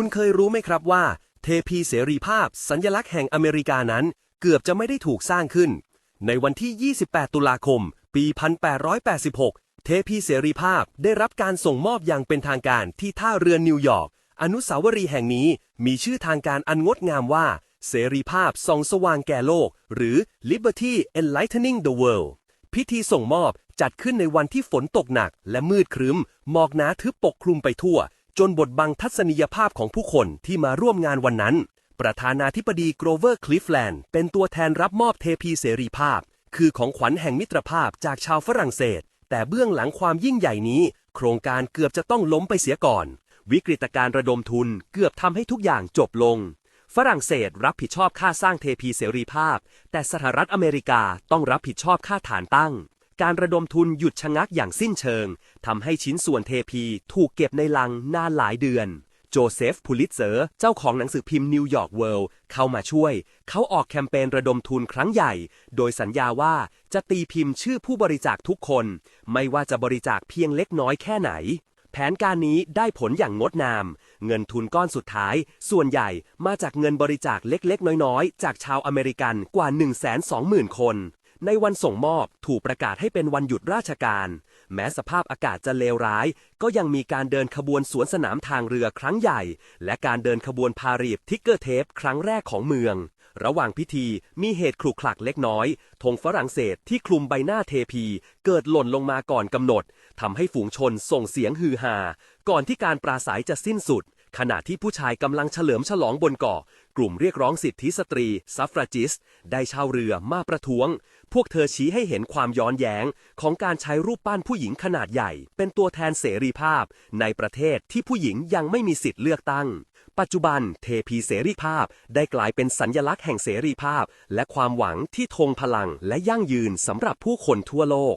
คุณเคยรู้ไหมครับว่า เทพีเสรีภาพ สัญลักษณ์แห่งอเมริกานั้น เกือบจะไม่ได้ถูกสร้างขึ้น ในวันที่ 28 ตุลาคม ปี 1886 เทพีเสรีภาพได้รับการส่งมอบอย่างเป็นทางการที่ท่าเรือนิวยอร์ก อนุสาวรีย์แห่งนี้มีชื่อทางการอันงดงามว่า เสรีภาพส่องสว่างแก่โลก หรือ Liberty Enlightening the World พิธีส่งมอบจัดขึ้นในวันที่ฝนตกหนักและมืดครึ้ม หมอกหนาทึบปกคลุมไปทั่ว จนบดบังทัศนียภาพของผู้คนที่มาร่วมงานวันนั้น ประธานาธิบดีโกรเวอร์คลิฟแลนด์เป็นตัวแทนรับมอบเทพีเสรีภาพ คือของขวัญแห่งมิตรภาพจากชาวฝรั่งเศส แต่เบื้องหลังความยิ่งใหญ่นี้ โครงการเกือบจะต้องล้มไปเสียก่อน วิกฤตการระดมทุนเกือบทำให้ทุกอย่างจบลง ฝรั่งเศสรับผิดชอบค่าสร้างเทพีเสรีภาพ แต่สหรัฐอเมริกาต้องรับผิดชอบค่าฐานตั้ง การระดมทุนหยุดชะงักอย่างสิ้นเชิงทำให้ชิ้นส่วนเทพีถูกเก็บในลังนานหลายเดือนโจเซฟพูลิตเซอร์เจ้าของหนังสือพิมพ์นิวยอร์กเวิลด์เข้ามาช่วย เขาออกแคมเปญระดมทุนครั้งใหญ่ โดยสัญญาว่าจะตีพิมพ์ชื่อผู้บริจาคทุกคน ไม่ว่าจะบริจาคเพียงเล็กน้อยแค่ไหน แผนการนี้ได้ผลอย่างงดงาม เงินทุนก้อนสุดท้าย ส่วนใหญ่มาจากเงินบริจาคเล็กๆ น้อยๆ จากชาวอเมริกันกว่า 120,000 คน ในวันส่งมอบถูกประกาศให้เป็นวันหยุดราชการ แม้สภาพอากาศจะเลวร้าย ก็ยังมีการเดินขบวนสวนสนามทางเรือครั้งใหญ่ และการเดินขบวนพารีบทิกเกอร์เทปครั้งแรกของเมือง ระหว่างพิธีมีเหตุขลุกขลักเล็กน้อยธงฝรั่งเศสที่คลุมใบหน้าเทพี เกิดหล่นลงมาก่อนกำหนดทำให้ฝูงชนส่งเสียงฮือฮาก่อนที่การปราศัยจะสิ้นสุด ขณะที่ผู้ชายกำลังเฉลิมฉลองบนเกาะ กลุ่มเรียกร้องสิทธิสตรีซัฟราจิส ได้เช่าเรือมาประท้วง พวกเธอชี้ให้เห็นความย้อนแย้ง ของการใช้รูปปั้นผู้หญิงขนาดใหญ่ เป็นตัวแทนเสรีภาพ ในประเทศที่ผู้หญิงยังไม่มีสิทธิ์เลือกตั้ง ปัจจุบันเทพีเสรีภาพได้กลายเป็นสัญญลักษณ์แห่งเสรีภาพ และความหวังที่ทงพลังและยั่งยืนสำหรับผู้คนทั่วโลก